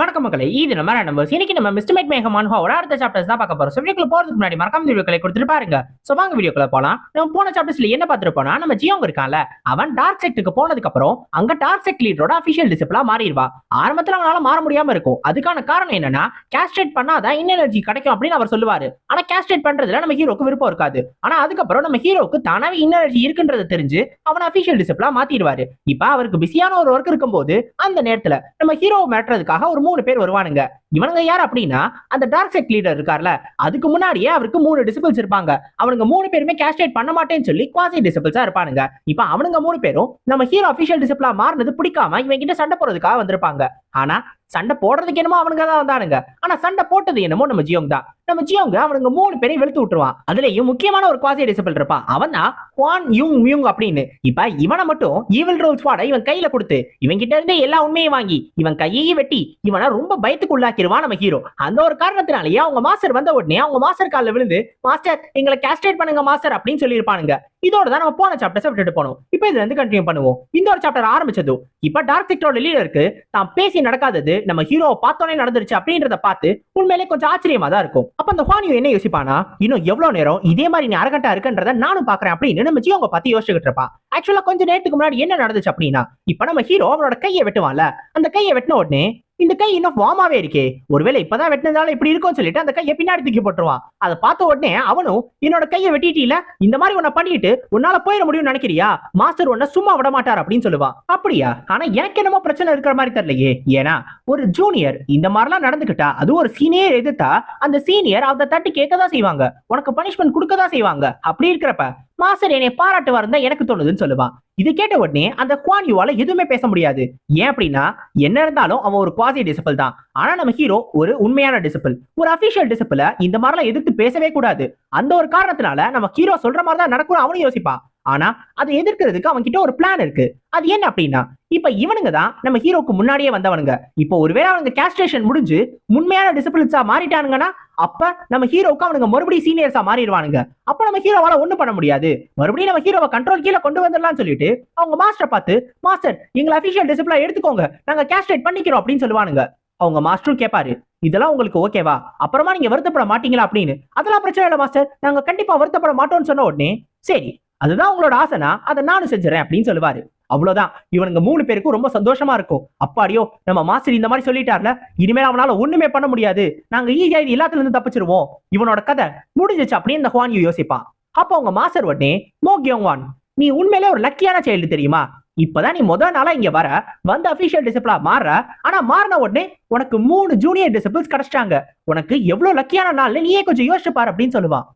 வணக்கம் மக்களே இது நம்ம நம்பர்ஸ் இன்னைக்கு நம்ம மிஸ்டமேட் மேகமான் ஹோட அடுத்த சாப்டர்ஸ் தான் பார்க்க போறோம். வீடியோக்குள்ள போறதுக்கு முன்னாடி மறக்காம வீடியோக்களை கொடுத்துட்டு பாருங்க. சோ வாங்க வீடியோக்குள்ள போலாம். நம்ம போன சாப்டர்ஸ்ல என்ன பார்த்திருப்போம்னா நம்ம ஜியோங்க இருக்கான்ல அவன் டார்க் செக்டுக்கு போனதுக்கு அப்புறம் அங்க டார்க் செக்ட் லீடரோட அபிஷியல் டிசிப்ளா மாறிடுவா. ஆரம்பத்துல அவனால மாற முடியாம இருக்கும். அதுக்கான காரணம் என்னன்னா கேஸ்ட்ரேட் பண்ணாதான் இன் எனர்ஜி கிடைக்கும் அப்படின்னு அவர் சொல்லுவாரு. ஆனா கேஸ்ட்ரேட் பண்றதுல நம்ம ஹீரோக்கு விருப்பம் இருக்காது. ஆனா அதுக்கப்புறம் நம்ம ஹீரோக்கு தானாவே இன்னர்ஜி இருக்குன்றதை தெரிஞ்சு அவன் அபிஷியல் டிசிப்ளா மாத்திடுவாரு. இப்ப அவருக்கு பிஸியான ஒரு ஒர்க் இருக்கும்போது அந்த நேரத்துல நம்ம ஹீரோவை மாட்டுறதுக்காக ஒரு மூணு பேர் வருவானுங்க. இவனுங்க யார் அப்படின்னா அந்த டார்க் செட் லீடர் இருக்கார்ல அதுக்கு முன்னாடியே அவருக்கு மூணு டிசிபிள்ஸ் இருப்பாங்க. அவனுங்க மூணு பேருமே கேஸ்டேட் பண்ண மாட்டேன்னு சொல்லி குவாசி டிசிபிள்ஸா இருப்பானுங்க. இப்ப அவனுங்க மூணு பேரும் நம்ம ஹீரோ அபிஷியல் டிசிப்ளா மாறினது பிடிக்காம இவன் கிட்ட சண்டை போறதுக்காக வந்திருப்பாங்க. ஆனா சண்டை போடுறதுக்கு என்னமோ அவனுங்க தான் வந்தானுங்க. ஆனா சண்டை போட்டது என்னமோ நம்ம ஜியோங் தான். நம்ம ஜியோங்க அவனுங்க மூணு பேரையும் வெளுத்து விட்டுருவான். அதுலயும் முக்கியமான ஒரு குவாசி டிசிபிள் இருப்பான். அவன் தான் குவான் யூங் மியூங் அப்படின்னு. இப்ப இவனை மட்டும் ஈவில் ரோல் ஸ்வாட இவன் கையில கொடுத்து இவன் கிட்ட இருந்தே எல்லா உண்மையும் வாங்கி இவன் கையையும் வெட்டி இவனை ரொம்ப பயத்துக்கு உள்ளாக்கிடுவான் நம்ம ஹீரோ அந்த ஒரு காரணத்தினாலேயே அவங்க மாஸ்டர் வந்த உடனே அவங்க மாஸ்டர் காலில் விழுந்து மாஸ்டர் எங்களை கேஸ்ட்ரேட் பண்ணுங்க மாஸ்டர் அப்படின்னு சொல்லியிருப்பானுங்க. இதோட தான் நம்ம போன சாப்டர்ஸ் விட்டுட்டு போனோம். இப்போ இதுல இருந்து கண்டினியூ பண்ணுவோம். இந்த ஒரு சாப்டர் ஆரம்பிச்சதும் இப்ப டார்க் செக்டரோட லீடருக்கு தான் பேசி நடக்காதது நம்ம ஹீரோவை பார்த்தோன்னே நடந்துருச்சு அப்படின்றத பார்த்து உண்மையிலே கொஞ்சம் ஆச்சரியமா தான் இருக்கும். அப்ப அந்த ஹுவானியோ என்ன யோசிப்பானா இன்னும் எவ்வளவு நேரம் இதே மாதிரி நீ அரகட்டா இருக்குன்றத நானும் பாக்குறேன் அப்படின்னு நம்ம ஜியோங்க பத்தி யோசிச்சுக்கிட்டு இருப்பா. ஆக்சுவலா கொஞ்ச நேரத்துக்கு முன்னாடி என்ன நடந்துச்சு அப்படின்னா இப்ப நம்ம ஹீரோ அவனோட கையை வெட்டுவான்ல. அந்த கையை வெட்டின உடனே இந்த கை இன்னும் வாமாவே இருக்கே. ஒருவேளை இப்பதான் வெட்டினதால இப்படி இருக்கும்னு சொல்லிட்டு அந்த கையை பின்னாடி தூக்கி போட்டுருவான். அதை பார்த்த உடனே அவனும் என்னோட கையை வெட்டிட்டீல இந்த மாதிரி உன்னை பண்ணிட்டு உன்னால போயிட முடியும்னு நினைக்கிறியா? மாஸ்டர் உன்னை சும்மா விட மாட்டார் அப்படின்னு சொல்லுவான் அப்படியா? ஆனா எனக்கு என்னமோ பிரச்சனை இருக்கிற மாதிரி தெரியலையே. ஏன்னா ஒரு ஜூனியர் இந்த மாதிரிலாம் நடந்துகிட்டா அது ஒரு சீனியர் எதிர்த்தா அந்த சீனியர் அதை தட்டி கேட்க தான் செய்வாங்க. உனக்கு பனிஷ்மெண்ட் கொடுக்க தான் செய்வாங்க. அப்படி இருக்கிறப்ப மாஸ்டர் என்னை பாராட்டுவார் தான் எனக்கு தோணுதுன்னு சொல்லுவான். இது கேட்ட உடனே அந்த குவான் யுவால எதுவுமே பேச முடியாது. ஏன் அப்படின்னா என்ன இருந்தாலும் அவன் ஒரு குவாசி டிசிபிள் தான். ஆனா நம்ம ஹீரோ ஒரு உண்மையான டிசிபிள் ஒரு அபிஷியல் டிசிபிள இந்த மாதிரிலாம் எதிர்த்து பேசவே கூடாது. அந்த ஒரு காரணத்தினால நம்ம ஹீரோ சொல்ற மாதிரி தான் நடக்கும் அவனும் யோசிப்பான். ஆனா அதை எதிர்க்கிறதுக்கு அவன் கிட்ட ஒரு பிளான் இருக்கு. அது என்ன அப்படின்னா இப்ப இவனுங்க தான் நம்ம ஹீரோக்கு முன்னாடியே வந்தவனுங்க. இப்போ ஒருவேளை அவனுங்க கேஸ்ட்ரேஷன் முடிஞ்சு உண்மையான டிசிப்ளின்ஸா மாறிட்டானுங்கன்னா அப்ப நம்ம ஹீரோவுக்கு அவனுங்க மறுபடியும் சீனியர்ஸா மாறிடுவானுங்க. அப்ப நம்ம ஹீரோவால ஒண்ணும் பண்ண முடியாது. மறுபடியும் நம்ம ஹீரோவை கண்ட்ரோல் கீழே கொண்டு வந்துடலாம்னு சொல்லிட்டு அவங்க மாஸ்டர் பார்த்து மாஸ்டர் எங்களை அபிஷியல் டிசிப்ளா எடுத்துக்கோங்க. நாங்க கேஸ்ட்ரேட் பண்ணிக்கிறோம் அப்படின்னு சொல்லுவானுங்க. அவங்க மாஸ்டரும் கேட்பாரு இதெல்லாம் உங்களுக்கு ஓகேவா அப்புறமா நீங்க வருத்தப்பட மாட்டீங்களா? அப்படின்னு. அதெல்லாம் பிரச்சனை இல்லை மாஸ்டர் நாங்க கண்டிப்பா வருத்தப்பட மாட்டோம்னு சொன்ன உடனே சரி அதுதான் உங்களோட ஆசைனா அதை நானும் செஞ்சுறேன் அப்படின்னு சொல்லுவாரு. அவ்வளவுதான். இவனுங்க மூணு பேருக்கும் ரொம்ப சந்தோஷமா இருக்கும். அப்பாடியோ நம்ம மாஸ்டர் இந்த மாதிரி சொல்லிட்டார்ல இனிமேல் அவனால ஒண்ணுமே பண்ண முடியாது. நாங்க ஈஸியா எல்லாத்துல இருந்து தப்பிச்சிருவோம். இவனோட கதை முடிஞ்சிச்சு அப்படின்னு இந்த ஹுவான் யூ யோசிப்பான் அப்போ அவங்க மாஸ்டர் உடனே மோக்யோங்வான் நீ உண்மையிலே ஒரு லக்கியான சைல்டு தெரியுமா? இப்பதான் நீ முதல் நாளா இங்க வர வந்து அபிஷியல் டிசிப்ளா மாற ஆனா மாறின உடனே உனக்கு மூணு ஜூனியர் டிசிபிள்ஸ் கிடைச்சிட்டாங்க. உனக்கு எவ்வளவு லக்கியான நாள்ல நீயே கொஞ்சம் யோசிச்சு பாரு அப்படின்னு சொல்லுவான்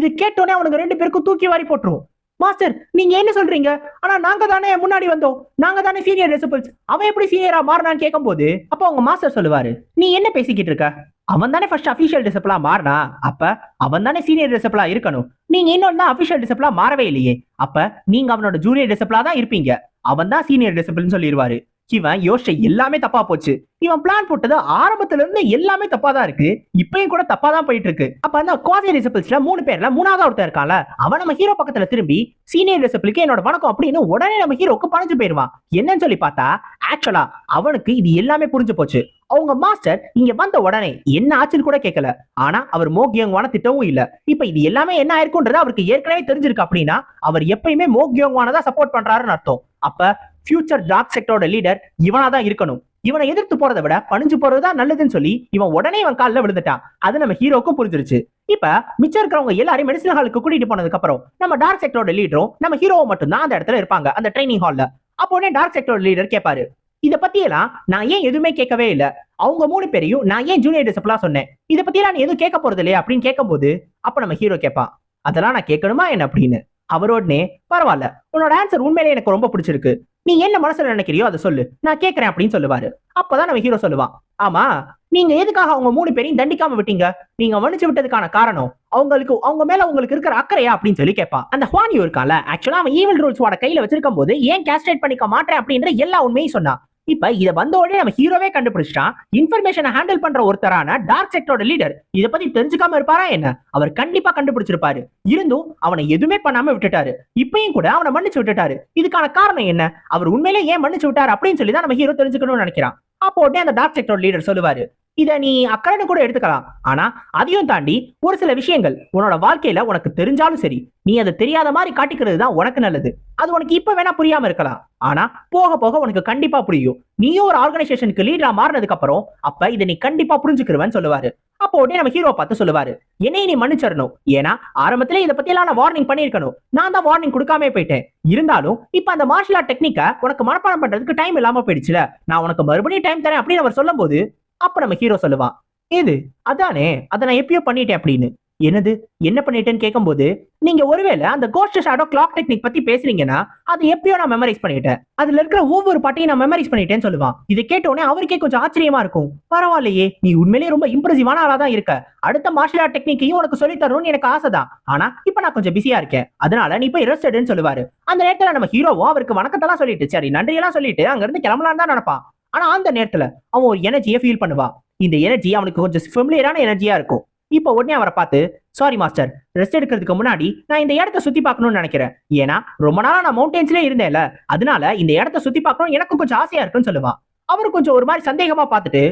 இது கேட்டோன்னே அவனுக்கு ரெண்டு பேருக்கும் தூக்கி வாரி போட்டுரும் மாஸ்டர் நீங்க என்ன சொல்றீங்க? ஆனா நாங்க தானே முன்னாடி வந்தோம். நாங்க தானே சீனியர் ரெசிபிள்ஸ் அவன் எப்படி சீனியரா மாறினான்னு கேட்கும்போது அப்போ அவங்க மாஸ்டர் சொல்லுவாரு நீ என்ன பேசிக்கிட்டு இருக்க? அவன் தானே ஃபர்ஸ்ட் அபிஷியல் டிசிப்ளா மாறினா அப்ப அவன் தானே சீனியர் டிசிப்ளா இருக்கணும். நீங்க இன்னொன்னு தான் அபிஷியல் டிசிப்ளா மாறவே இல்லையே. அப்ப நீங்க அவனோட ஜூனியர் டிசிப்ளா தான் இருப்பீங்க. அவன் தான் சீனியர் டிசிப்ளின் சொல்லிடுவாரு இவன் யோசிச்ச எல்லாமே தப்பா போச்சு. இவன் பிளான் போட்டது ஆரம்பத்துல இருந்து எல்லாமே தப்பா தான் இருக்கு. இப்பயும் கூட தப்பா தான் போயிட்டு இருக்கு அப்ப அந்த குவாசி டிசிபிள்ஸ்ல மூணு பேர்ல மூணாவது ஒருத்தர் இருக்கான்ல அவன் நம்ம ஹீரோ பக்கத்துல திரும்பி சீனியர் டிசிபிளுக்கு என்னோட வணக்கம் அப்படின்னு உடனே நம்ம ஹீரோக்கு பணிஞ்சு போயிருவான் என்னன்னு சொல்லி பார்த்தா ஆக்சுவலா அவனுக்கு இது எல்லாமே புரிஞ்சு போச்சு. அவங்க மாஸ்டர் இங்க வந்த உடனே என்ன ஆச்சுன்னு கூட கேட்கல ஆனா அவர் மோக்யோங்வான திட்டமும் இல்ல. இப்ப இது எல்லாமே என்ன ஆயிருக்குன்றது அவருக்கு ஏற்கனவே தெரிஞ்சிருக்கு அப்படின்னா அவர் எப்பயுமே மோக்யோங்வான தான் சப்போர்ட் பண்றாருன்னு அர்த்தம். அப்ப ஃபியூச்சர் டார்க் செக்டரோட லீடர் இவனா தான் இருக்கணும். இவனை எதிர்த்து போறதை விட பணிஞ்சு போறதுதான் நல்லதுன்னு சொல்லி இவன் உடனே இவன் காலில் விழுந்துட்டான். அது நம்ம ஹீரோக்கும் புரிஞ்சிருச்சு. இப்ப மிச்சம் இருக்கிறவங்க எல்லாரும் மெடிசன் ஹாலுக்கு கூட்டிட்டு போனதுக்கு அப்புறம் நம்ம டார்க் செக்டரோட லீடரும் நம்ம ஹீரோவும் மட்டும் தான் அந்த இடத்துல இருப்பாங்க அந்த ட்ரைனிங் ஹால்ல அப்போ உடனே டார்க் செக்டரோட லீடர் கேட்பாரு இத பத்தி எல்லாம் நான் ஏன் எதுவுமே கேட்கவே இல்ல? அவங்க மூணு பேரையும் நான் ஏன் ஜூனியர் டிசப்லாம் சொன்னேன்? இதை பத்தி நான் நீ எதுவும் கேட்க போறது இல்லையா? அப்படின்னு கேட்கும்போது அப்ப நம்ம ஹீரோ கேட்பான் அதெல்லாம் நான் கேட்கணுமா என்ன? அப்படின்னு. அவரோடனே பரவாயில்ல. உன்னோட ஆன்சர் உண்மையிலே எனக்கு ரொம்ப பிடிச்சிருக்கு. நீ என்ன மனசுல நினைக்கிறியோ அதை சொல்லு. நான் கேட்கறேன் அப்படின்னு சொல்லுவாரு. அப்பதான் நம்ம ஹீரோ சொல்லுவான். ஆமா நீங்க எதுக்காக அவங்க மூணு பேரையும் தண்டிக்காம விட்டீங்க? நீங்க மன்னிச்சு விட்டதுக்கான காரணம் அவங்களுக்கு அவங்க மேல உங்களுக்கு இருக்கிற அக்கறையா அப்படின்னு சொல்லி கேட்பான். அந்த ஹுவானியோ இருக்கான்ல. ஆக்சுவலா அவன் ஈவல் ரூல்ஸோட கையில வச்சிருக்கும் போது ஏன் கேஸ்ட்ரேட் பண்ணிக்க மாட்டேன் அப்படின்ற எல்லா உண்மையும் சொன்னான். இப்ப இத வந்த உடனே நம்ம ஹீரோவே கண்டுபிடிச்சிட்டான். இன்ஃபர்மேஷனை ஹேண்டில் பண்ற ஒருத்தரான டார்க் செக்டரோட லீடர் இத பத்தி தெரிஞ்சுக்காம இருப்பாரா என்ன? அவர் கண்டிப்பா கண்டுபிடிச்சிருப்பாரு. இருந்தும் அவனை எதுவுமே பண்ணாம விட்டுட்டாரு. இப்பயும் கூட அவனை மன்னிச்சு விட்டுட்டாரு. இதுக்கான காரணம் என்ன? அவர் உண்மையிலே ஏன் மன்னிச்சு விட்டாரு அப்படின்னு சொல்லி தான் நம்ம ஹீரோ தெரிஞ்சுக்கணும்னு நினைக்கிறான். அப்போ உடனே அந்த டார்க் செக்டரோட லீடர் சொல்லுவாரு இதை நீ அக்கறைன்னு கூட எடுத்துக்கலாம். ஆனா அதையும் தாண்டி ஒரு சில விஷயங்கள் உன்னோட வாழ்க்கையில உனக்கு தெரிஞ்சாலும் சரி நீ அதை தெரியாத மாதிரி காட்டிக்கிறது தான் உனக்கு நல்லது. அது உனக்கு இப்ப வேணா புரியாம இருக்கலாம். ஆனா போக போக உனக்கு கண்டிப்பா புரியும். நீயும் ஒரு ஆர்கனைசேஷனுக்கு லீடரா மாறினதுக்கு அப்புறம் அப்ப இதை நீ கண்டிப்பா புரிஞ்சுக்கிருவேன்னு சொல்லுவாரு. அப்போ உடனே நம்ம ஹீரோ பார்த்து சொல்லுவாரு என்னை நீ மன்னிச்சிடணும். ஏன்னா ஆரம்பத்திலே இதை பத்தி எல்லாம் நான் வார்னிங் பண்ணிருக்கணும் நான் தான் வார்னிங் கொடுக்காம போயிட்டேன். இருந்தாலும் இப்ப அந்த மார்ஷல் ஆர்ட் டெக்னிக்க உனக்கு மனப்பாடம் பண்றதுக்கு டைம் இல்லாம போயிடுச்சுல. நான் உனக்கு மறுபடியும் டைம் தரேன் அப்படின்னு அவர் சொல்லும் போது அப்ப நம்ம ஹீரோ சொல்லுவான் இது அதானே? அதை நான் எப்பயோ பண்ணிட்டேன் அப்படின்னு. என்னது? என்ன பண்ணிட்டேன்னு கேட்கும்போது நீங்க ஒருவேளை அந்த கோஸ்ட் ஷாடோ கிளாக் டெக்னிக் பத்தி பேசுறீங்கன்னா அது எப்பயோ நான் மெமரைஸ் பண்ணிட்டேன். அதுல இருக்கிற ஒவ்வொரு பாட்டையும் நான் மெமரைஸ் பண்ணிட்டேன்னு சொல்லுவான். இதை கேட்ட உடனே அவருக்கே கொஞ்சம் ஆச்சரியமா இருக்கும். பரவாயில்லையே நீ உண்மையிலேயே ரொம்ப இம்ப்ரெசிவான ஆளா தான் இருக்க. அடுத்த மார்ஷல் ஆர்ட் டெக்னிக்கையும் உனக்கு சொல்லி தரணும்னு எனக்கு ஆசைதான் ஆனா இப்ப நான் கொஞ்சம் பிஸியா இருக்கேன். அதனால நீ போய் ரெஸ்ட் எடுன்னு சொல்லுவாரு. அந்த நேரத்துல நம்ம ஹீரோவோ அவருக்கு வணக்கத்தெல்லாம் சொல்லிட்டு சரி நன்றியெல்லாம் சொல்லிட்டு அங்க இருந்து கிளம்பலான்னு தான் நினைப்பான். ஆனா அந்த நேரத்துல அவன் ஒரு எனர்ஜியை ஃபீல் பண்ணுவான் இந்த எனர்ஜி அவனுக்கு கொஞ்சம் ஃபெமிலியரான எனர்ஜியா இருக்கும். இப்போ உடனே அவரை பார்த்து சாரி மாஸ்டர் ரெஸ்ட் எடுக்கிறதுக்கு முன்னாடி நான் இந்த இடத்த சுத்தி பார்க்கணும்னு நினைக்கிறேன். ஏன்னா ரொம்ப நாளா நான் மவுண்டன்ஸ்லயே இருந்தேன்ல. அதனால இந்த இடத்த சுத்தி பார்க்கணும் எனக்கு கொஞ்சம் ஆசையா இருக்குன்னு சொல்லுவான் அவர் கொஞ்சம் ஒரு மாதிரி சந்தேகமா பார்த்துட்டு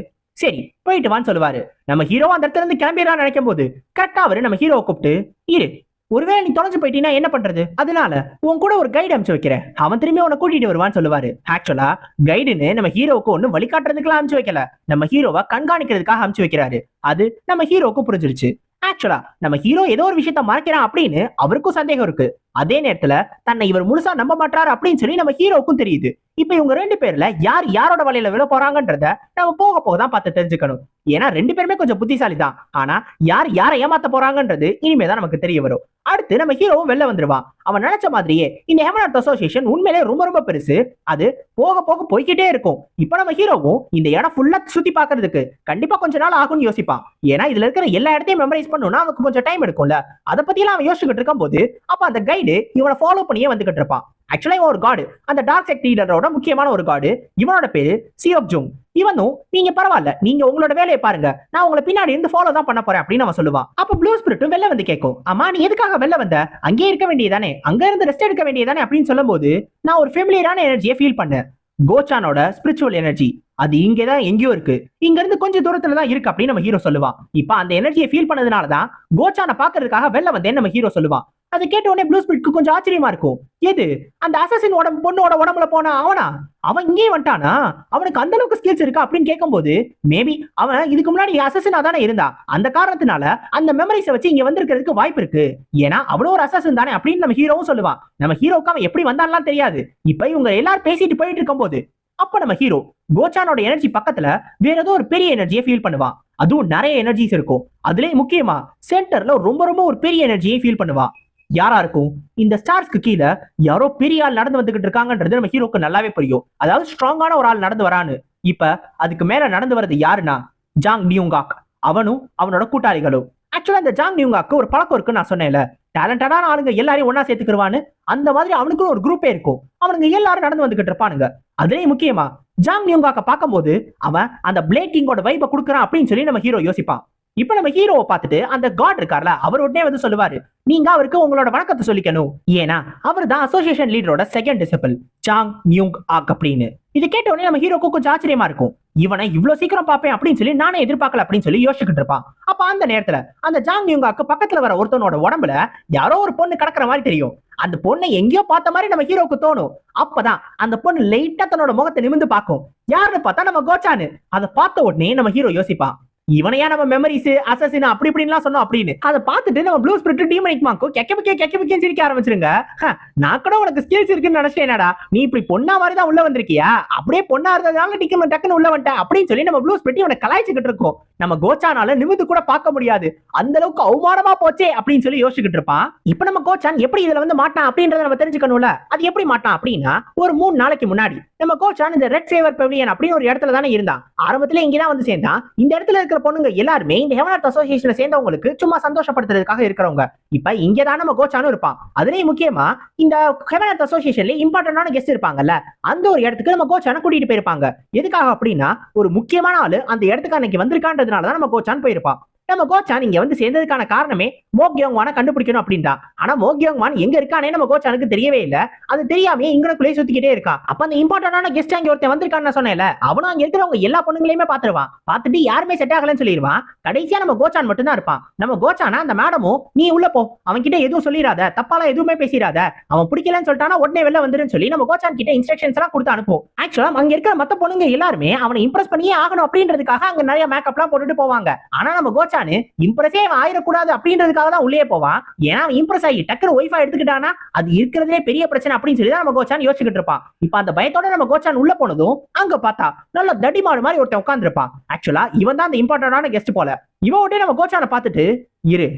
சரி போயிட்டு வான்னு சொல்லுவாரு. நம்ம ஹீரோ அந்த இடத்துல இருந்து கிளம்பிடலாம் நினைக்கும் போது கரெக்டா அவரு நம்ம ஹீரோவை கூப்பிட்டு இரு ஒருவேளை நீ தொலைஞ்சு போயிட்டீங்கன்னா என்ன பண்றது? அதனால உன் கூட ஒரு கைடு அனுப்பிச்சு வைக்கிறேன். அவன் திரும்பி உன்னை கூட்டிட்டு வருவான்னு சொல்லுவாரு. ஆக்சுவலா கைடுன்னு நம்ம ஹீரோவுக்கு ஒன்னும் வழிகாட்டுறதுக்குலாம் அனுப்பிச்சு வைக்கல. நம்ம ஹீரோவை கண்காணிக்கிறதுக்காக அனுப்பிச்சு வைக்கிறாரு. அது நம்ம ஹீரோவுக்கு புரிஞ்சிருச்சு. ஆக்சுவலா நம்ம ஹீரோ ஏதோ ஒரு விஷயத்த மறைக்கிறான் அப்படின்னு அவருக்கும் சந்தேகம் இருக்கு. அதே நேரத்துல தன்னை இவர் முழுசா நம்ப மாட்டாரு அப்படின்னு சொல்லி நம்ம ஹீரோவுக்கும் தெரியுது. இப்ப இவங்க ரெண்டு பேர்ல யார் யாரோட வலையில விழ போறாங்கன்றத நம்ம போக போக தான் பார்த்து தெரிஞ்சுக்கணும். ஏன்னா ரெண்டு பேருமே கொஞ்சம் புத்திசாலி தான். ஆனா யார் யாரை ஏமாத்த போறாங்கன்றது இனிமே தான் நமக்கு தெரிய வரும். அடுத்து நம்ம ஹீரோவும் வெளில வந்துருவான் அவன் நினைச்ச மாதிரியே இந்த ஹெமனாட் அசோசியேஷன் உண்மையிலே ரொம்ப ரொம்ப பெருசு. அது போக போக போய்க்கிட்டே இருக்கும். இப்ப நம்ம ஹீரோவும் இந்த இடம் ஃபுல்லா சுத்தி பாக்குறதுக்கு கண்டிப்பா கொஞ்ச நாள் ஆகும்னு யோசிப்பான். ஏன்னா இதுல இருக்கிற எல்லா இடத்தையும் மெமரைஸ் பண்ணணும்னா அவனுக்கு கொஞ்சம் டைம் எடுக்கும்ல. அதை பத்தி எல்லாம் அவன் யோசிச்சுக்கிட்டு இருக்கும் போது அப்ப அந்த கைடு இவனை ஃபாலோ பண்ணியே வந்துகிட்டு இருப்பான். ஆக்சுவலா இவன் ஒரு காடு அந்த டார்க் செக்ட் லீடரோட முக்கியமான ஒரு காடு இவனோட பேரு சியோப் ஜோங் இவனும் நீங்க பரவாயில்ல நீங்க உங்களோட வேலையை பாருங்க. நான் உங்களை பின்னாடி இருந்து ஃபாலோ தான் பண்ண போறேன் அப்படின்னு அவன் சொல்லுவான். அப்ப ப்ளூ ஸ்பிரிட்டும் வெளில வந்து கேட்கும். அம்மா நீ எதுக்காக வெளில வந்த? அங்கே இருக்க வேண்டியதானே அங்க இருந்து ரெஸ்ட் எடுக்க வேண்டியதானே அப்படின்னு சொல்லும்போது நான் ஒரு ஃபெமிலியரான எனர்ஜியை ஃபீல் பண்ணேன். கோச்சானோட ஸ்பிரிச்சுவல் எனர்ஜி அது இங்கே தான் எங்கேயோ இருக்கு. இங்க இருந்து கொஞ்சம் தூரத்துல தான் இருக்கு அப்படின்னு நம்ம ஹீரோ சொல்லுவான். இப்ப அந்த எனர்ஜியை ஃபீல் பண்ணதுனால தான் கோச்சானை பாக்குறதுக்காக வெளில வந்தேன்னு நம்ம ஹீரோ சொல்லுவான். அதை கேட்ட உடனே ப்ளூ ஸ்பிரிட்க்கு கொஞ்சம் ஆச்சரியமா இருக்கும். எது? அந்த அசசின் உடம்பு பொண்ணோட உடம்புல போனா அவனா? அவன் இங்கேயே வந்துட்டானா? அவனுக்கு அந்த அளவுக்கு ஸ்கில்ஸ் இருக்கா அப்படின்னு கேட்கும்போது மேபி அவன் இதுக்கு முன்னாடி அசசனா தானே இருந்தா. அந்த காரணத்தினால அந்த மெமரிஸை வச்சு இங்க வந்திருக்கிறதுக்கு வாய்ப்பு இருக்கு. ஏன்னா அவ்வளோ ஒரு அசசன் தானே அப்படின்னு நம்ம ஹீரோவும் சொல்லுவான் நம்ம ஹீரோவுக்கு அவன் எப்படி வந்தான்லாம் தெரியாது. இப்ப இவங்க எல்லாரும் பேசிட்டு போயிட்டு இருக்கும்போது அப்ப நம்ம ஹீரோ கோச்சானோட எனர்ஜி பக்கத்துல வேற ஏதோ ஒரு பெரிய எனர்ஜியை ஃபீல் பண்ணுவான் அதுவும் நிறைய எனர்ஜிஸ் இருக்கும். அதுலயே முக்கியமா சென்டர்ல ரொம்ப ரொம்ப ஒரு பெரிய எனர்ஜியை ஃபீல் பண்ணுவான் யாரா இருக்கும்? இந்த ஸ்டார்ஸ்க்கு கீழே யாரோ பெரிய ஆள் நடந்து வந்துகிட்டு இருக்காங்கன்றது நம்ம ஹீரோக்கு நல்லாவே புரியும். அதாவது ஸ்ட்ராங்கான ஒரு ஆள் நடந்து வரான்னு. இப்ப அதுக்கு மேல நடந்து வர்றது யாருன்னா? ஜாங் நியூங்காக் அவனும் அவனோட கூட்டாளிகளும். ஆக்சுவலா இந்த ஜாங் நியூங்காக்கு ஒரு பழக்கம் இருக்குன்னு நான் சொன்னேன்ல. டேலண்டடான ஆளுங்க எல்லாரையும் ஒன்னா சேர்த்துக்கிடுவான்னு அந்த மாதிரி அவனுக்கு ஒரு குரூப்பே இருக்கும். அவனுங்க எல்லாரும் நடந்து வந்துகிட்டு இருப்பானுங்க. அதுலயும் முக்கியமா ஜாங் நியூங்காக்க பார்க்கும்போது அவன் அந்த பிளேட் கிங்கோட வைப்பை கொடுக்குறான் அப்படின்னு சொல்லி நம்ம ஹீரோ யோசிப்பான். இப்ப நம்ம ஹீரோவை பார்த்துட்டு அந்த காட் இருக்கார்ல அவர் உடனே வந்து சொல்லுவாரு நீங்க அவருக்கு உங்களோட வணக்கத்தை சொல்லிக்கணும். ஏன்னா அவர் தான் association லீடரோட second disciple Jang Neung Ak அப்படின்னு. இது கேட்ட உடனே நம்ம ஹீரோக்கு கொஞ்சம் ஆச்சரியமா இருக்கும். இவனை இவ்வளவு சீக்கிரம் பார்ப்பேன் அப்படின்னு சொல்லி நானே எதிர்பார்க்கல அப்படின்னு சொல்லி யோசிச்சுக்கிட்டு இருப்பான். அப்ப அந்த நேரத்துல அந்த ஜாங் நியூங்காக்கு பக்கத்துல வர ஒருத்தனோட உடம்புல யாரோ ஒரு பொண்ணு கிடக்குற மாதிரி தெரியும். அந்த பொண்ணை எங்கேயோ பார்த்த மாதிரி நம்ம ஹீரோக்கு தோணும். அப்பதான் அந்த பொண்ணு லைட்டா தன்னோட முகத்தை நிமிந்து பார்க்கும். யாருன்னு பார்த்தா நம்ம கோச்சானு அதை பார்த்த உடனே நம்ம ஹீரோ யோசிப்பான். இவனையா நம்ம மெமரிஸ் அசசின் அப்படி இப்படின்லாம் சொன்னோம் அப்படின்னு. அதை பார்த்துட்டு நம்ம ப்ளூ ஸ்பிரிட் டீமனிக் நிக்கமாக்கோ கெக்க பிக்கே கெக்க பிக்கே சிரிக்க ஆரம்பிச்சிருங்க. நான் கூட உனக்கு ஸ்கில்ஸ் இருக்குன்னு நினைச்சேனடா நீ இப்படி பொண்ணா மாதிரி தான் உள்ள வந்திருக்கியா? அப்படியே பொண்ணா இருந்ததுனால டிக்கெட் டக்குன்னு உள்ள வந்துட்டேன் அப்படின்னு சொல்லி நம்ம ப்ளூ ஸ்பிரிட் இவனை கலாய்ச்சிக்கிட்டு இருக்கோம். நம்ம கோச்சானால நிமிந்து கூட பார்க்க முடியாது. அந்த அளவுக்கு அவமானமா போச்சே அப்படின்னு சொல்லி யோசிச்சுக்கிட்டு இருப்பான். இப்ப நம்ம கோச்சான் எப்படி இதுல வந்து மாட்டான் அப்படின்றத நம்ம தெரிஞ்சுக்கணும்ல. அது எப்படி மாட்டான் அப்படின்னா ஒரு மூணு நாளைக்கு முன்னாடி நம்ம கோச்சான் இந்த ரெட் ஃபேவர் பெவிலியன் அப்படின்னு ஒரு இடத்துல தானே இருந்தான். ஆரம்பத்துல இங்கதான் வந்து சேர்ந்தான். இந்த இடத்துல இருக்கிற பொண்ணுங்க எல்லாருமே இந்த ஹெவனார்ட் அசோசியேஷன்ல சேர்ந்தவங்களுக்கு சும்மா சந்தோஷப்படுத்துறதுக்காக இருக்கிறவங்க. இப்ப இங்கதான் நம்ம கோச்சானும் இருப்பான். அதுலயும் முக்கியமா இந்த ஹெவனார்ட் அசோசியேஷன்ல இம்பார்ட்டன்டான கெஸ்ட் இருப்பாங்கல்ல. அந்த ஒரு இடத்துக்கு நம்ம கோச்சான கூட்டிட்டு போயிருப்பாங்க. எதுக்காக அப்படின்னா ஒரு முக்கியமான ஆளு அந்த இடத்துக்கு அன்னைக்கு வந்திருக்கான்றதுனால தான் நம்ம கோச்சான் போயிருப்பான் நம்ம கோச்சான் இங்க வந்து சேர்ந்ததுக்கான காரணமே மோக்யோங்வான கண்டுபிடிக்கணும் அப்படின்றான் ஆனா மோக்யோங்வான் எங்க இருக்கானே நம்ம கோச்சானுக்கு தெரியவே இல்ல. அது தெரியாம இங்கனக்குள்ளே சுத்திக்கிட்டே இருக்கான் அப்ப அந்த இம்பார்ட்டன்டான கெஸ்ட் அங்க ஒருத்தன் வந்திருக்கான்னு நான் சொன்னேன்ல அவனும் அங்க இருக்கிறவங்க எல்லா பொண்ணுங்களையுமே பாத்துருவான் பார்த்துட்டு யாருமே செட் ஆகலன்னு சொல்லிடுவான். கடைசியா நம்ம கோச்சான் மட்டும் தான் இருப்பான். நம்ம கோச்சானா அந்த மேடமும் நீ உள்ள போ. அவன் கிட்ட எதுவும் சொல்லிடாத தப்பாலாம் எதுவுமே பேசிடாத அவன் பிடிக்கலன்னு சொல்லிட்டானா உடனே வெளில வந்துருன்னு சொல்லி நம்ம கோச்சான் கிட்ட இன்ஸ்ட்ரக்ஷன்ஸ் எல்லாம் கொடுத்து அனுப்பும் ஆக்சுவலா அங்க இருக்கிற மத்த பொண்ணுங்க எல்லாருமே அவனை இம்ப்ரெஸ் பண்ணியே ஆகணும் அப்படின்றதுக்காக அங்க நிறைய மேக்கப்லாம் போட்டுட்டு போவாங்க. ஆனா நம்ம கோச்சான் இம்ப்ரெஸே அவன் ஆயிடக்கூடாது அப்படின்றதுக்காக தான் உள்ளே போவான் ஏன்னா அவன் இம்ப்ரெஸ் ஆகி டக்குனு ஒய்ஃபா எடுத்துக்கிட்டானா அது இருக்கிறதுலே பெரிய பிரச்சனை அப்படின்னு சொல்லி தான் நம்ம கோச்சான் யோசிச்சுட்டு இருப்பான். இப்ப அந்த பயத்தோட நம்ம கோச்சான் உள்ள போனதும் அங்க பார்த்தா நல்ல தடிமாடு மாதிரி ஒருத்தன் உட்காந்துருப்பான் ஆக்சுவலா இவன் தான் அந்த இம்பார்ட்டன்டான கெஸ்ட் போல. இவன் உடனே நம்ம கோச்சானை பார்த்துட்டு இரு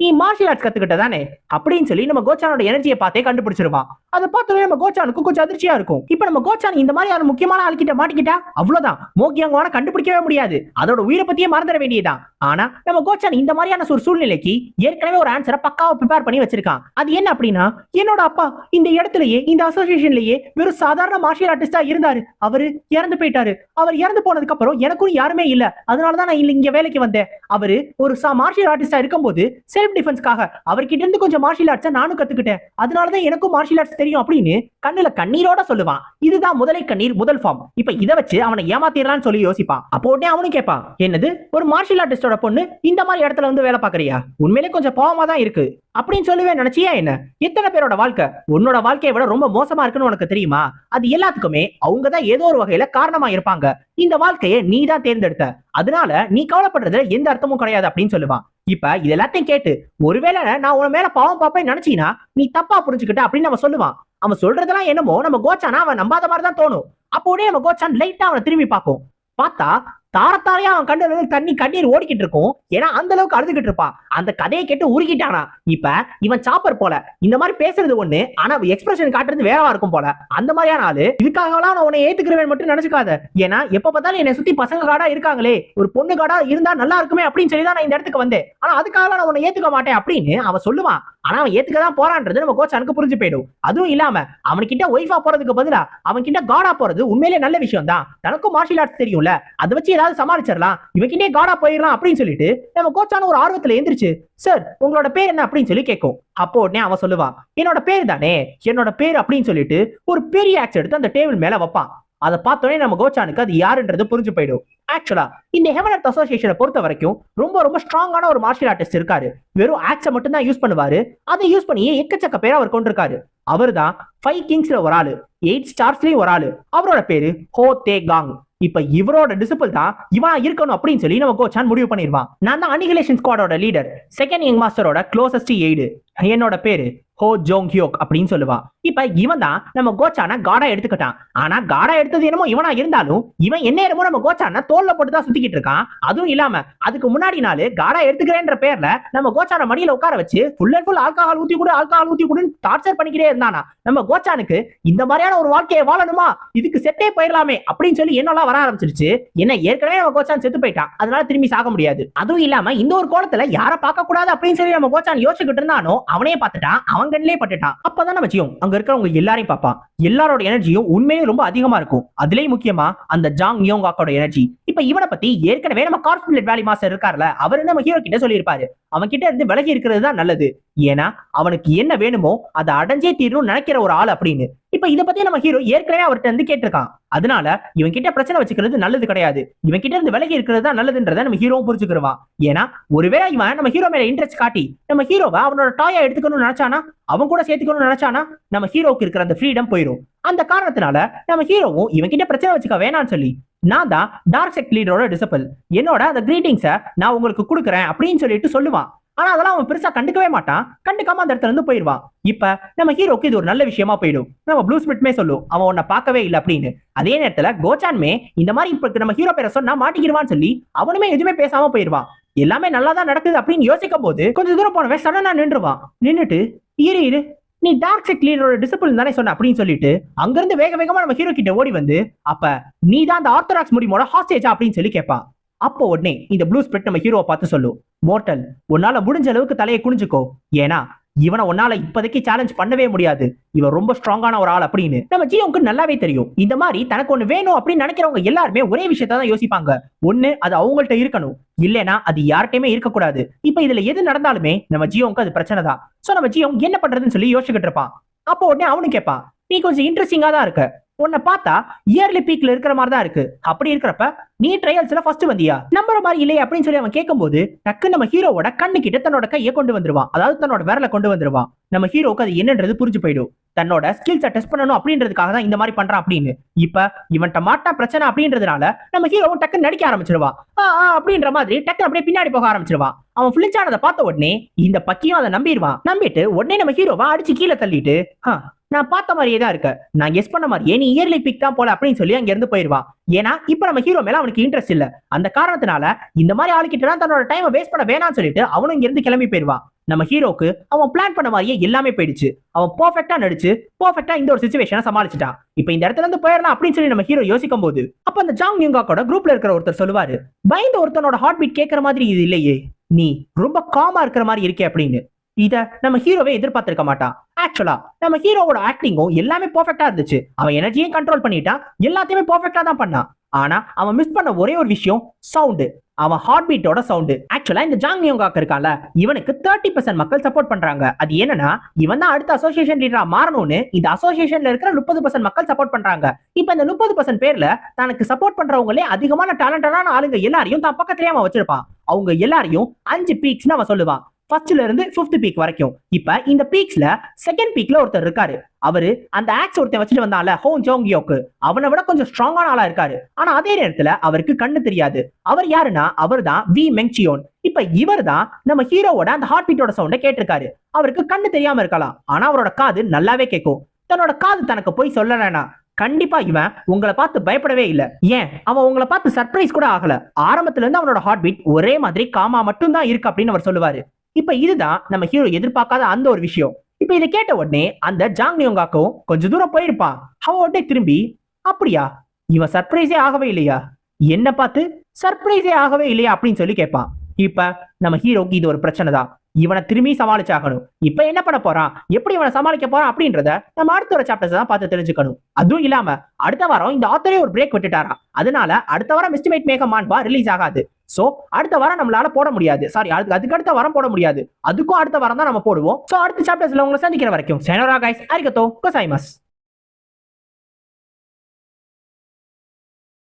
நீ மார்ஷியல் ஆர்ட்ஸ் கத்துக்கிட்ட தானே அப்படின்னு சொல்லி நம்ம கோச்சானோட எனர்ஜியை பார்த்தே கண்டுபிடிச்சிருவான். அதை பார்த்தாலே நம்ம கோச்சானுக்கு கொஞ்சம் அதிர்ச்சியா இருக்கும். இப்ப நம்ம கோச்சான் இந்த மாதிரி யாரும் முக்கியமான ஆள்கிட்ட மாட்டிக்கிட்டா? அவ்வளவுதான். மோக்கியங்கவான கண்டுபிடிக்கவே முடியாது. அதோட உயிரை பத்தியே மறந்துட வேண்டியதுதான். ஆனா நம்ம கோச்சான் இந்த மாதிரியான ஒரு சூழ்நிலைக்கு ஏற்கனவே ஒரு ஆன்சரை பக்காவை ப்ரிப்பேர் பண்ணி வச்சிருக்கான். அது என்ன அப்படின்னா என்னோட அப்பா இந்த இடத்துலயே இந்த அசோசியேஷன்லயே வெறும் சாதாரண மார்ஷியல் ஆர்டிஸ்டா இருந்தாரு. அவரு இறந்து போயிட்டாரு. அவர் இறந்து போனதுக்கு அப்புறம் எனக்கும் யாருமே இல்ல. அதனாலதான் நான் இங்க வேலைக்கு வந்தேன். அவரு ஒரு மார்ஷியல் ஆர்டிஸ்டா இருக்கும்போது செல்ஃப் டிஃபென்ஸ்க்காக அவர்கிட்ட இருந்து கொஞ்சம் மார்ஷியல் ஆர்ட்ஸை நானும் கத்துக்கிட்டேன். அதனாலதான் எனக்கும் மார்ஷியல் ஆர்ட்ஸ் தெரியும் அப்படின்னு கண்ணுல கண்ணீரோட சொல்லுவான். இதுதான் முதலை கண்ணீர் முதல் ஃபார்ம் இப்ப இதை வச்சு அவனை ஏமாத்திடலாம்னு சொல்லி யோசிப்பான். அப்போ உடனே அவனும் கேட்பான் என்னது ஒரு மார்ஷியல் ஆர்டிஸ்டோட பொண்ணு இந்த மாதிரி இடத்துல வந்து வேலை பாக்குறியா உண்மையிலே கொஞ்சம் பாவமா தான் இருக்கு. அப்படின்னு சொல்லவே நினைச்சியா என்ன? எத்தனை பேரோட வாழ்க்கை? உன்னோட வாழ்க்கையை விட ரொம்ப மோசமா இருக்குன்னு உனக்கு தெரியுமா? அது எல்லாத்துக்குமே அவங்க தான் ஏதோ ஒரு வகையில காரணமா இருப்பாங்க. இந்த வாழ்க்கையை நீ தான் தேர்ந்தெடுத்த. அதனால நீ கவலைப்படுறதுல எந்த அர்த்தமும் கிடையாது அப்படின்னு சொல்லுவான். இப்ப இது எல்லாத்தையும் கேட்டு ஒருவேளை நான் உன மேல பாவம் பாப்பேன் நினைச்சீங்கன்னா நீ தப்பா புரிஞ்சுக்கிட்ட அப்படின்னு நம்ம சொல்லுவான். அவன் சொல்றதெல்லாம் என்னமோ நம்ம கோச்சானா அவன் நம்பாத மாதிரி தான் தோணும். அப்போ உடனே நம்ம கோச்சான் லைட்டா அவனை திரும்பி பார்ப்போம் பார்த்தா தாரத்தாரையா அவன் கண்ணுல இருந்து தண்ணி கண்ணீர் ஓடிக்கிட்டு இருக்கும். ஏன்னா அந்த அளவுக்கு அழுதுகிட்டு இருப்பான். அந்த கதையை கேட்டு உருகிட்டானா? இப்ப இவன் சாப்பர் போல. இந்த மாதிரி பேசுறது ஒண்ணு ஆனா எக்ஸ்பிரஷன் காட்டுறது வேறவா இருக்கும் போல. அந்த மாதிரியான ஆளு. இதுக்காகலாம் நான் உன்னை ஏத்துக்கிறேன் மட்டும் நினைச்சுக்காத. ஏன்னா எப்ப பார்த்தாலும் என்னை சுத்தி பசங்க காடா இருக்காங்களே. ஒரு பொண்ணு காடா இருந்தா நல்லா இருக்குமே அப்படின்னு சொல்லி தான் நான் இந்த இடத்துக்கு வந்தேன். ஆனா அதுக்காக நான் உன்னை ஏத்துக்க மாட்டேன் அப்படின்னு அவன் சொல்லுவான். ஆனா அவன் ஏத்துக்க தான் போறான்றது நம்ம கோச்சானுக்கு புரிஞ்சு போயிடும். அதுவும் இல்லாம அவன்கிட்ட ஒய்ஃபா போறதுக்கு பதிலா அவன்கிட்ட காடா போறது உண்மையிலேயே நல்ல விஷயம் தான் தனக்கும் மார்ஷியல் ஆர்ட்ஸ் தெரியும்ல. அதை வச்சு ஏதாவது சமாளிச்சிடலாம். இவன்கிட்டே காடா போயிடலாம் அப்படின்னு சொல்லிட்டு நம்ம கோச்சான ஒரு ஆர்வத்துல எந்திரிச்சு சார் உங்களோட பேர் என்ன? அப்படின்னு சொல்லி கேட்கும். அப்போ உடனே அவன் சொல்லுவா என்னோட பேர் தானே? என்னோட பேர்? அப்படின்னு சொல்லிட்டு ஒரு பெரிய ஆக்ஸ் எடுத்து அந்த டேபிள் மேல வைப்பான். அதை பார்த்தோன்னே நம்ம கோச்சானுக்கு அது யாருன்றது புரிஞ்சு போயிடும். ஆக்சுவலா இந்த ஹெவன் அர்த் அசோசியேஷனை பொறுத்த வரைக்கும் ரொம்ப ரொம்ப ஸ்ட்ராங்கான ஒரு மார்ஷியல் ஆர்டிஸ்ட் இருக்காரு. வெறும் ஆக்ஸை மட்டும் தான் யூஸ் பண்ணுவாரு. அதை யூஸ் பண்ணி எக்கச்சக்க பேர் அவர் கொண்டிருக்காரு. அவர் தான் ஃபைவ் கிங்ஸ்ல ஒரு ஆளு எயிட் ஸ்டார்ஸ்லயும் ஒரு ஆளு. அவரோட பேரு ஹோ தே காங் இப்ப இவரோட டிசிபிள் தான் இவன் இருக்கணும் அப்படின்னு சொல்லி நம்ம கோச்சான் முடிவு பண்ணிருவான். நான் தான் அனிகலேஷன் ஸ்குவாடோட லீடர் செகண்ட் யங் மாஸ்டரோட க்ளோசஸ்ட் எய்டு என்னோட பேரு ஹோ ஜோங் ஹியோக் அப்படின்னு சொல்லுவான் இப்ப இவன் தான் நம்ம கோச்சான காடா எடுத்துக்கிட்டான். ஆனா காடா எடுத்தது என்னமோ இவனா இருந்தாலும் இவன் என்ன என்னமோ நம்ம கோச்சான தோல்ல போட்டு தான் சுத்திக்கிட்டு இருக்கான். அதுவும் இல்லாம அதுக்கு முன்னாடி நாள் காடா எடுத்துக்கிறேன்ற பேர்ல நம்ம கோச்சான மடியில உட்கார வச்சு ஃபுல் அண்ட் ஃபுல் ஆல்கஹால் ஊத்தி கூட ஆல்கஹால் ஊத்தி கூட டார்ச்சர் பண்ணிக்கிட்டே இருந்தானா. நம்ம கோச்சானுக்கு இந்த மாதிரியான ஒரு வாழ்க்கையை வாழணுமா? இதுக்கு செட்டே போயிடலாமே அப்படின்னு சொல்லி என்னெல்லாம் வர ஆரம்பிச்சிருச்சு. என்ன ஏற்கனவே நம்ம கோச்சான் செத்து போயிட்டான். அதனால திரும்பி சாக முடியாது. அதுவும் இல்லாம இந்த ஒரு கோலத்துல யாரை பார்க்க கூடாது அப்படின்னு சொல்லி நம்ம கோச்சான் யோசிச்சுக்கிட்டு இருந்தானோ அவனே பார்த்துட்டான். அவன் கண்ணிலே பட்டுட்டான் அப்பதான் நம்ம ஜியோங் அங்க இருக்கிறவங்க எல்லாரையும் பார்ப்பான் எல்லாரோட எனர்ஜியும் உண்மையிலே ரொம்ப அதிகமா இருக்கும். அதுலயும் முக்கியமா அந்த ஜாங் யோங் அக்காவோட எனர்ஜி இப்ப இவனை பத்தி ஏற்கனவே நம்ம கார்பரேட் வேலி மாஸ்டர் இருக்கார்ல அவர் நம்ம ஹீரோ கிட்ட சொல்லியிருப்பாரு? அவன்கிட்ட இருந்து விலகி இருக்கிறது தான் நல்லது. ஏன்னா அவனுக்கு என்ன வேணுமோ அதை அடைஞ்சே தீரணும்னு நினைக்கிற ஒரு ஆள் அப்படின்னு. இப்ப இதை பத்தி நம்ம ஹீரோ ஏற்கனவே அவர்கிட்ட இருந்து கேட்டிருக்கான். அதனால இவன் கிட்ட பிரச்சனை வச்சுக்கிறது நல்லது கிடையாது. இவன் கிட்ட இருந்து விலகி இருக்கிறது தான் நல்லதுன்றதை நம்ம ஹீரோவும் புரிஞ்சுக்கிறவான் ஏன்னா ஒருவேளை இவன் நம்ம ஹீரோ மேல இன்ட்ரெஸ்ட் காட்டி நம்ம ஹீரோவை அவனோட டாயா எடுத்துக்கணும்னு நினைச்சானா அவன் கூட சேர்த்துக்கணும்னு நினைச்சானா நம்ம ஹீரோக்கு இருக்கிற அந்த ஃப்ரீடம் போயிடும் அந்த காரணத்தினால நம்ம ஹீரோவும் இவன் கிட்ட பிரச்சனை வச்சுக்க வேணாம்னு சொல்லி நான் தான் டார்க் செக்ட் லீடரோட டிசபிள் என்னோட அந்த கிரீட்டிங்ஸை நான் உங்களுக்கு கொடுக்குறேன் அப்படின்னு சொல்லிட்டு சொல்லுவான். ஆனா அதெல்லாம் அவன் பெருசா கண்டுக்கவே மாட்டான். கண்டுக்காம அந்த இடத்துல இருந்து போயிடுவான். இப்ப நம்ம ஹீரோக்கு இது ஒரு நல்ல விஷயமா போயிடும். நம்ம ப்ளூ ஸ்மிட்மே சொல்லும் அவன் உன்னை பார்க்கவே இல்லை அப்படின்னு. அதே நேரத்துல கோச்சான்மே இந்த மாதிரி இப்ப நம்ம ஹீரோ பேரை சொன்னா மாட்டிக்கிடுவான்னு சொல்லி அவனுமே எதுவுமே பேசாம போயிடுவான். எல்லாமே நல்லா தான் நடக்குது அப்படின்னு யோசிக்கும் போது கொஞ்சம் தூரம் போனவன் சடனா நின்றுவான். நின்றுட்டு இரு இரு நீ டார்க் செக் லீடரோட டிசிப்ளின் தானே சொன்ன அப்படின்னு சொல்லிட்டு அங்கிருந்து வேக வேகமா நம்ம ஹீரோ கிட்ட ஓடி வந்து அப்ப நீ தான் அந்த ஆர்த்தடாக்ஸ் முடிமோட ஹாஸ்டேஜா அப்படின்னு சொல்லி கேட்பான். அப்போ உடனே இந்த ப்ளூ ஸ்பிரிட் நம்ம ஹீரோவை பார்த்து சொல்லும் மோர்டல் உன்னால முடிஞ்ச அளவுக்கு தலையை குனிஞ்சுக்கோ. ஏன்னா இவனை உன்னால இப்போதைக்கு சேலஞ்ச் பண்ணவே முடியாது. இவன் ரொம்ப ஸ்ட்ராங்கான ஒரு ஆள் அப்படின்னு நம்ம ஜியோவுக்கு நல்லாவே தெரியும். இந்த மாதிரி தனக்கு ஒண்ணு வேணும் அப்படின்னு நினைக்கிறவங்க எல்லாருமே ஒரே விஷயத்த தான் யோசிப்பாங்க. ஒன்று அது அவங்கள்ட்ட இருக்கணும். இல்லைனா அது யார்கிட்டயுமே இருக்கக்கூடாது. இப்ப இதுல எது நடந்தாலுமே நம்ம ஜியோவுக்கு அது பிரச்சனை தான். சோ நம்ம ஜியோ என்ன பண்றதுன்னு சொல்லி யோசிச்சுக்கிட்டு இருப்பான். அப்போ உடனே அவனு கேட்பான் நீ கொஞ்சம் இன்ட்ரெஸ்டிங்கா தான் இருக்க. உன்னை பார்த்தா இயர்லி பீக்ல இருக்கிற மாதிரி தான் இருக்கு. அப்படி இருக்கிறப்ப நீ ட்ரையல்ஸ்ல ஃபர்ஸ்ட் வந்தியா? நம்புற மாதிரி இல்லையே அப்படின்னு சொல்லி அவன் கேட்கும்போது டக்கு நம்ம ஹீரோவோட கண்ணு கிட்ட தன்னோட கையை கொண்டு வந்துருவான். அதாவது தன்னோட விரல கொண்டு வந்துருவான். நம்ம ஹீரோக்கு அது என்னன்றது புரிஞ்சு போயிடும். தன்னோட ஸ்கில்ஸை டெஸ்ட் பண்ணணும் அப்படின்றதுக்காக தான் இந்த மாதிரி பண்றான் அப்படின்னு. இப்ப இவன்ட்ட மாட்டா பிரச்சனை அப்படின்றதுனால நம்ம ஹீரோவும் டக்குன்னு நடிக்க ஆரம்பிச்சிருவான். ஆ, ஆ, அப்படின்ற மாதிரி டக்குன்னு அப்படியே பின்னாடி போக ஆரம்பிச்சிருவான். அவன் ஃபிளிச் ஆனதை பார்த்த உடனே இந்த பக்கியும் அதை நம்பிடுவான். நம்பிட்டு உடனே நம்ம ஹீரோவை அடிச்சு கீழே தள்ளிட்டு நான் பார்த்த மாதிரியே தான் இருக்க. நான் கெஸ் பண்ண மாதிரியே நீ இயர்லி பிக் தான் போல அப்படின்னு சொல்லி அங்க இருந்து போயிருவான் ஏன்னா இப்ப நம்ம ஹீரோ மேல அவனுக்கு இன்ட்ரெஸ்ட் இல்ல. அந்த காரணத்தினால இந்த மாதிரி ஆளுக்கிட்ட தான் தன்னோட டைமை வேஸ்ட் பண்ண வேணாம்னு சொல்லிட்டு அவனும் இங்க இருந்து கிளம்பி போயிருவான் நம்ம ஹீரோக்கு அவன் பிளான் பண்ண மாதிரியே எல்லாமே போயிடுச்சு. அவன் பர்ஃபெக்டா நடிச்சு பர்ஃபெக்டா இந்த ஒரு சுச்சுவேஷனை சமாளிச்சிட்டான் இப்போ இந்த இடத்துல இருந்து போயிடலாம் அப்படின்னு சொல்லி நம்ம ஹீரோ யோசிக்கும் போது அப்ப அந்த ஜாங் யுங்காக்கோட குரூப்ல இருக்கிற ஒருத்தர் சொல்லுவாரு பயந்த ஒருத்தனோட ஹார்ட் பீட் கேட்கற மாதிரி இது இல்லையே. நீ ரொம்ப காமா இருக்கிற மாதிரி இருக்கே அப்படின்னு. இதை நம்ம ஹீரோவே எதிர்பார்த்திருக்க மாட்டான் ஆக்சுவலா நம்ம ஹீரோவோட ஆக்டிங்கும் எல்லாமே பர்ஃபெக்டா இருந்துச்சு. அவன் எனர்ஜியும் கண்ட்ரோல் பண்ணிட்டான். எல்லாத்தையுமே பர்ஃபெக்டா தான் பண்ணான். ஆனா அவன் மிஸ் பண்ண ஒரே ஒரு விஷயம் சவுண்டு அவன் ஹார்ட் பீட்டோட சவுண்டு ஆக்சுவலா இந்த ஜாங் யோங்காக் இருக்கான்ல இவனுக்கு தேர்ட்டி பர்சன்ட் மக்கள் சப்போர்ட் பண்றாங்க. அது என்னன்னா இவன் தான் அடுத்த அசோசியேஷன் லீடரா மாறணும்னு இந்த அசோசியேஷன்ல இருக்கிற முப்பது பர்சன்ட் மக்கள் சப்போர்ட் பண்றாங்க. இப்ப இந்த முப்பது பர்சன்ட் பேர்ல தனக்கு சப்போர்ட் பண்றவங்களே அதிகமான டேலண்டடான ஆளுங்க எல்லாரையும் தான் பக்கத்துலயே அவன் வச்சிருப்பான். அவங்க எல்லாரையும் அஞ்சு பீக்ஸ்னு அவன் சொல்லுவான். ஃபர்ஸ்ட்ல இருந்து ஃபிஃப்த் பீக் வரைக்கும். இப்ப இந்த பீக்ஸ்ல செகண்ட் பீக்ல ஒருத்தர் இருக்காரு. அவரு அந்த ஆக்ஸ் ஒருத்தன் வச்சுட்டு வந்தால ஹோங் ஜோங்கியோக்கு அவனை விட கொஞ்சம் ஸ்ட்ராங்கான ஆளா இருக்காரு. ஆனா அதே நேரத்துல அவருக்கு கண்ணு தெரியாது. அவர் யாருன்னா அவர் தான் வி மெங்சியோன் இப்ப இவர் தான் நம்ம ஹீரோவோட அந்த ஹார்ட் பீட்டோட சவுண்ட கேட்டிருக்காரு. அவருக்கு கண்ணு தெரியாம இருக்கலாம். ஆனா அவரோட காது நல்லாவே கேட்கும் தன்னோட காது தனக்கு போய் சொல்லலைனா கண்டிப்பா இவன் உங்களை பார்த்து பயப்படவே இல்ல. ஏன்? அவன் உங்களை பார்த்து சர்ப்ரைஸ் கூட ஆகல. ஆரம்பத்துல இருந்து அவனோட ஹார்ட் பீட் ஒரே மாதிரி காமா மட்டும் தான் இருக்கு அப்படின்னு அவர் சொல்லுவாரு. இப்ப இதுதான் நம்ம ஹீரோ எதிர்பார்க்காத அந்த ஒரு விஷயம். இப்ப இதை கேட்ட உடனே அந்த ஜாங் நியோங்காக்கும் கொஞ்ச தூரம் போயிருப்பான் அவன் உடனே திரும்பி அப்படியா? இவன் சர்ப்ரைஸே ஆகவே இல்லையா? என்ன பார்த்து சர்ப்ரைஸே ஆகவே இல்லையா? அப்படின்னு சொல்லி கேட்பான் இப்ப நம்ம ஹீரோக்கு இது ஒரு பிரச்சனை தான் இவனை திரும்பி சமாளிச்சாகணும். இப்ப என்ன பண்ண போறான்? எப்படி இவனை சமாளிக்க போறான் அப்படின்றத நம்ம அடுத்த ஒரு சாப்டர்ஸ் தான் பார்த்து தெரிஞ்சுக்கணும். அதுவும் இல்லாம அடுத்த வாரம் இந்த ஆத்தரே ஒரு பிரேக் விட்டுட்டாரா அதனால அடுத்த வாரம் எஸ்டிமேட் மேக மான்பா ரிலீஸ் ஆகாது. சோ அடுத்த வாரம் நம்மளால போட முடியாது. சாரி அதுக்கு அதுக்கு அடுத்த வாரம் போட முடியாது. அதுக்கும் அடுத்த வாரம் தான் நம்ம போடுவோம். சோ அடுத்த சாப்டர்ஸ்ல உங்களை சந்திக்கிற வரைக்கும் செனோரா கைஸ் அரிக்கத்தோ கொசாய்மஸ்